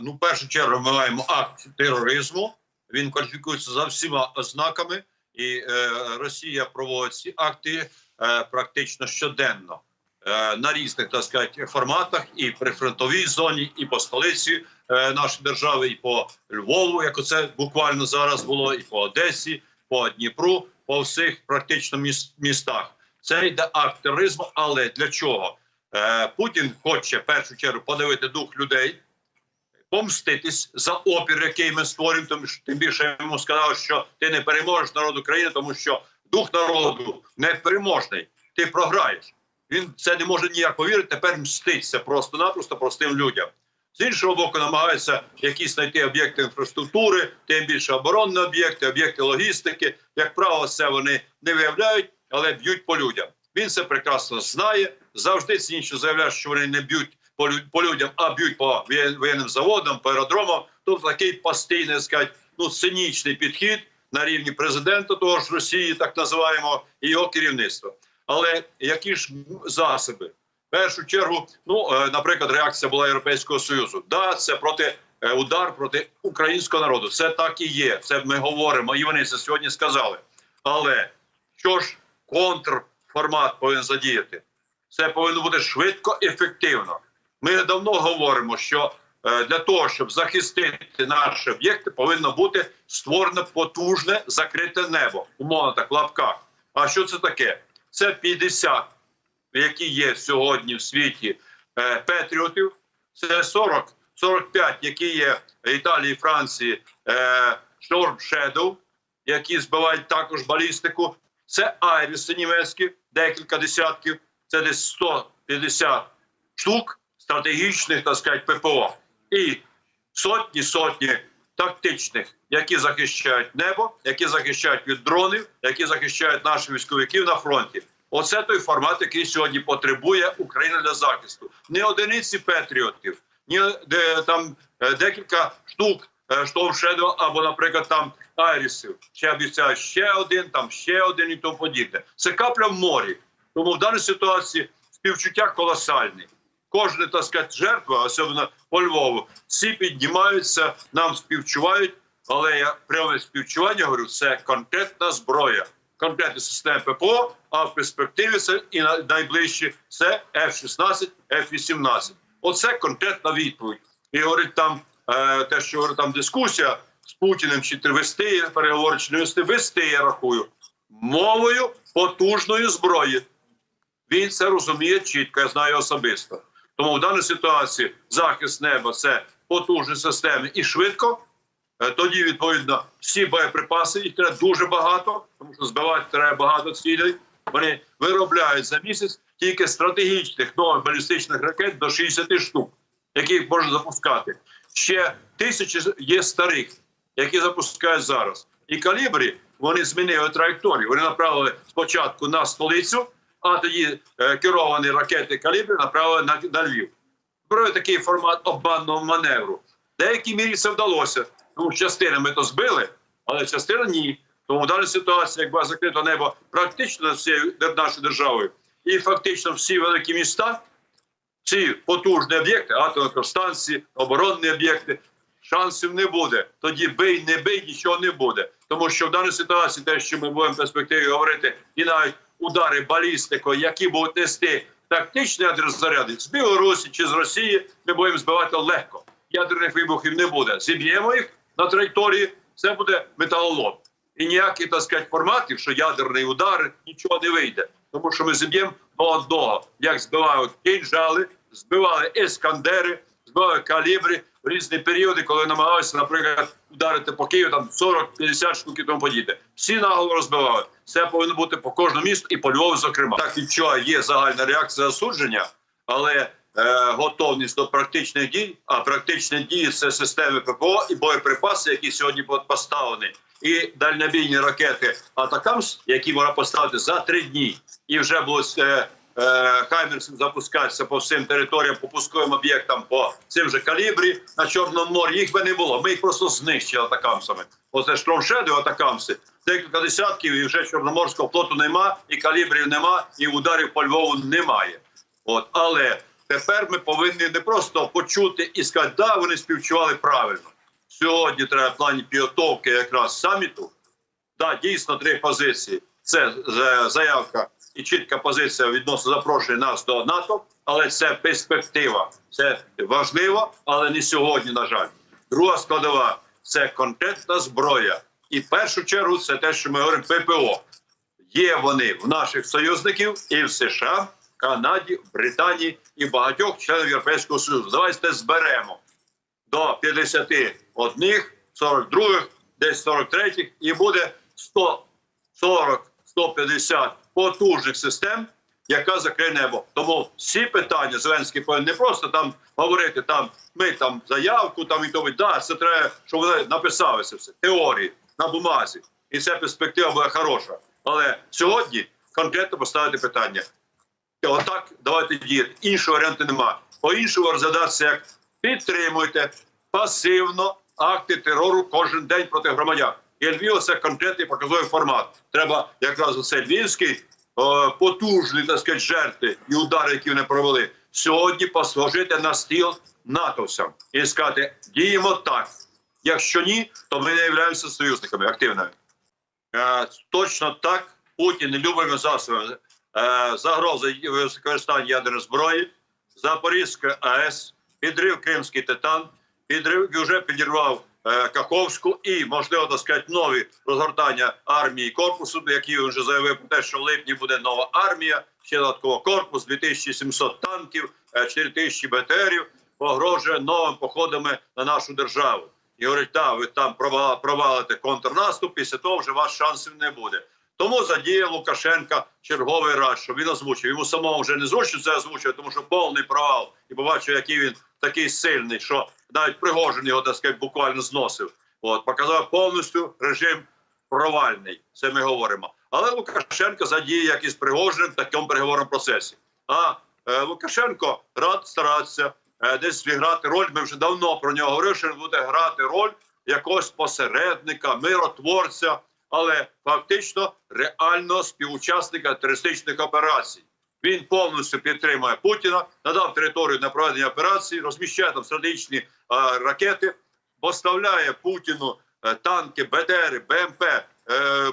Ну, в першу чергу, ми маємо акт тероризму. Він кваліфікується за всіма ознаками, і е, Росія проводить ці акти е, практично щоденно е, на різних так сказати, форматах, і при фронтовій зоні, і по столиці е, нашої держави, і по Львову, як оце буквально зараз було, і по Одесі, по Дніпру, по всіх практично міс- містах. Це йде акт тероризму, але для чого? Е, Путін хоче в першу чергу подивити дух людей, помститись за опір, який ми створюємо. Тому що тим більше йому сказав, що ти не переможеш народ України, тому що дух народу непереможний. Ти програєш. Він це не може ніяк повірити. Тепер мститься просто-напросто простим людям. З іншого боку, намагаються якісь знайти об'єкти інфраструктури, тим більше оборонні об'єкти, об'єкти логістики. Як правило, це вони не виявляють, але б'ють по людям. Він це прекрасно знає. Завжди цінніше заявляє, що вони не б'ють по, по людям, а б'ють по воєнним заводам, по аеродромам. Тобто такий постійний сказати, ну цинічний підхід на рівні президента того ж Росії, так називаємо, і його керівництва. Але які ж засоби? В першу чергу, ну е, наприклад, реакція була Європейського союзу. Да, це проти е, удар проти українського народу. Це так і є. Це ми говоримо, і вони це сьогодні сказали. Але що ж контрформат повинен задіяти? Це повинно бути швидко, ефективно. Ми давно говоримо, що е, для того, щоб захистити наші об'єкти, повинно бути створено потужне закрите небо. Умовно так в лапках. А що це таке? Це 50 які є сьогодні в світі е, Петріотів, це 40, 45, які є в Італії, Франції, е, Storm які збивають також балістику. Це Айріси німецькі, декілька десятків, це десь 150 штук стратегічних, так сказати, ППО. І сотні сотні тактичних, які захищають небо, які захищають від дронів, які захищають наших військовиків на фронті. Оце той формат, який сьогодні потребує Україна для захисту. Не одиниці патріотів, ні де там е, декілька штук штовшедо або, наприклад, там айрісів. Ще обіцяють ще один, там ще один і тому подібне. Це капля в морі. Тому в даній ситуації співчуття колосальне. Кожна так сказати, жертва, особливо по Львову, всі піднімаються, нам співчувають. Але я пряме співчування говорю, це конкретна зброя, конкретна система ППО. А в перспективі це і на- найближче це F-16, F-18. Оце конкретна відповідь. І говорить там е, те, що говорить там дискусія з Путіним, чи вести переговори, чи не вести, вести, я рахую, мовою потужної зброї. Він це розуміє чітко, я знаю особисто. Тому в даній ситуації захист неба це потужні системи і швидко. Е, Тоді, відповідно, всі боєприпаси, їх треба дуже багато, тому що збивати треба багато цілей. Вони виробляють за місяць тільки стратегічних нових балістичних ракет до 60 штук, яких можна запускати. Ще тисячі є старих, які запускають зараз. І калібрі вони змінили траєкторію. Вони направили спочатку на столицю, а тоді е, керовані ракети калібри направили на, на Львів. Зброю такий формат обманного маневру. Деякій мірі це вдалося. Тому що частини ми то збили, але частина ні. Тому в даній ситуації, якби закрито небо практично всією нашою державою, і фактично всі великі міста, ці потужні об'єкти, атомні станції, оборонні об'єкти, шансів не буде. Тоді бий, не бий, нічого не буде. Тому що в даній ситуації, те, що ми будемо в перспективі говорити, і навіть удари балістикою, які будуть нести тактичні адрозаряди з Білорусі чи з Росії, ми будемо збивати легко. Ядерних вибухів не буде. Зіб'ємо їх на траєкторії, це буде металолом. І ніяких, так сказати, форматів, що ядерний удар, нічого не вийде. Тому що ми зіб'ємо до одного, як збивають кінжали, збивали ескандери, збивали калібри в різні періоди, коли намагалися, наприклад, ударити по Києву там 40-50 штук і тому подібне. Всі наголо розбивали. Це повинно бути по кожному місту і по Львову, зокрема. Так і що є загальна реакція засудження, але е, готовність до практичних дій. А практичні дії це системи ППО і боєприпаси, які сьогодні будуть поставлені, і дальнобійні ракети Атакамс, які можна поставити за три дні, і вже будуть е, Хаймерсом запускатися по всім територіям, по пусковим об'єктам, по цим же калібрі на Чорному морі. Їх би не було. Ми їх просто знищили атакамсами. Оце штромшеди, атакамси. Декілька десятків, і вже чорноморського флоту нема, і калібрів нема, і ударів по Львову немає. От, але тепер ми повинні не просто почути і сказати, да, вони співчували правильно. Сьогодні треба в плані підготовки якраз саміту. Да, дійсно три позиції. Це е, заявка і чітка позиція відносно запрошення нас до НАТО, але це перспектива. Це важливо, але не сьогодні, на жаль. Друга складова це конкретна зброя. І в першу чергу це те, що ми говоримо ППО. Є вони в наших союзників і в США, Канаді, Британії і багатьох членів Європейського Союзу. Давайте зберемо до 51, 42, десь 43 і буде 140-150 потужних систем, яка закриє небо. Тому всі питання Зеленський повинен не просто там говорити, там ми там заявку, там і тому. Да, це треба, щоб вони написали все теорії на бумазі, і ця перспектива буде хороша. Але сьогодні конкретно поставити питання. Отак, давайте діяти. Іншого варіанту нема. По іншому розглядатися як підтримуйте пасивно акти терору кожен день проти громадян. І Львів конкретний показовий формат. Треба якраз оце львівський о, потужний так сказати, жертви і удари, які вони провели, сьогодні послужити на стіл натовцям і сказати: діємо так. Якщо ні, то ми не являємося союзниками активними. Е, точно так Путін любими засобами е, загроза використання ядерної зброї, Запорізька АЕС, підрив Кримський Титан, підрив вже підірвав е, Каховську і можливо так сказати, нові розгортання армії корпусу, які він вже заявив про те, що в липні буде нова армія, ще додатково корпус, 2700 танків, е, 4000 БТРів, погрожує новими походами на нашу державу. І говорить, так, ви там прова- провалите контрнаступ, після того вже вас шансів не буде. Тому задіяв Лукашенка черговий раз, що він озвучив. Йому самому вже не зручно це озвучувати, тому що повний провал. І побачив, який він такий сильний, що навіть Пригожин його так сказати, буквально зносив. От показав повністю режим провальний. Це ми говоримо. Але Лукашенко задіє як із Пригожиним в такому переговорному процесі. А е, Лукашенко рад старатися е, десь відграти роль. Ми вже давно про нього говорили, що він буде грати роль якогось посередника, миротворця, але фактично реального співучасника терористичних операцій. Він повністю підтримує Путіна, надав територію на проведення операції, розміщає там стратегічні е, ракети, поставляє Путіну е, танки, БТРи, БМП, е,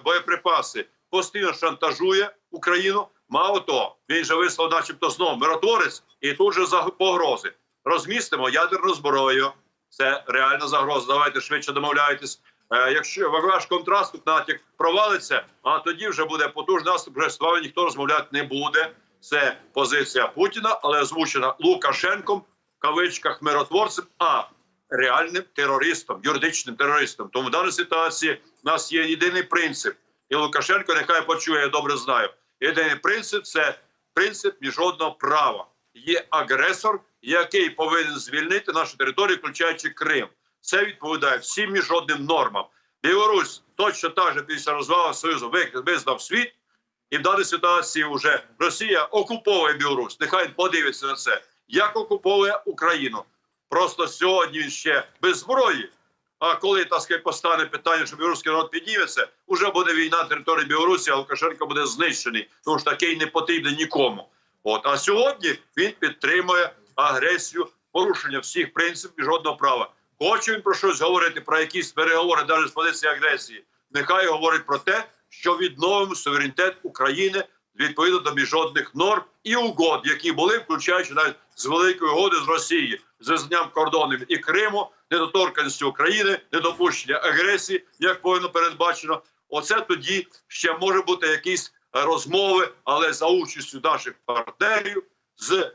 боєприпаси, постійно шантажує Україну. Мало того, він же вислав, начебто, знову миротворець, і тут же погрози. Розмістимо ядерну зброю. Це реальна загроза. Давайте швидше домовляйтесь. Е, якщо ваш контраступ натяк провалиться, а тоді вже буде потужний наступ, вже з вами ніхто розмовляти не буде. Це позиція Путіна, але озвучена Лукашенком в кавичках миротворцем, а реальним терористом, юридичним терористом. Тому в даній ситуації в нас є єдиний принцип, і Лукашенко нехай почує, я добре знаю. Єдиний принцип це принцип міжнародного права. Є агресор, який повинен звільнити нашу територію, включаючи Крим. Це відповідає всім міжнародним нормам. Білорусь точно так же після розвалу Союзу визнав світ, і в даній ситуації вже Росія окуповує Білорусь. Нехай подивиться на це, як окуповує Україну. Просто сьогодні він ще без зброї. А коли так сказати, постане питання, що білоруський народ підніметься, вже буде війна на території Білорусі, а Лукашенко буде знищений, тому що такий не потрібен нікому. От а сьогодні він підтримує агресію, порушення всіх принципів міжнародного права. Хоче він про щось говорити, про якісь переговори, навіть з позиції агресії. Нехай говорить про те, що відновимо суверенітет України відповідно до міжнародних норм і угод, які були, включаючи навіть з великої угоди з Росії, з визнанням кордонів і Криму, недоторканності України, недопущення агресії, як повинно передбачено. Оце тоді ще може бути якісь розмови, але за участю наших партнерів з е,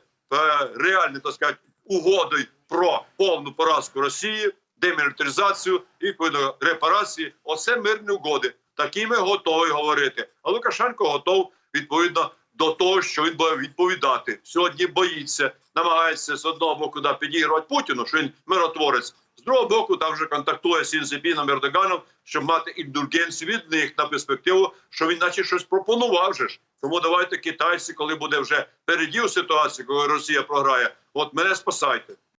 реальною так сказати, угодою про повну поразку Росії, демілітаризацію і відповідно репарації. Оце мирні угоди. Такі ми готові говорити. А Лукашенко готов відповідно до того, що він буде відповідати. Сьогодні боїться, намагається з одного боку да, підігрувати Путіну, що він миротворець. З другого боку, там вже контактує з Сінзепіном Ердоганом, щоб мати індульгенцію від них на перспективу, що він, наче, щось пропонував. Же ж. Тому давайте китайці, коли буде вже передів ситуацію, коли Росія програє, от мене спасайте.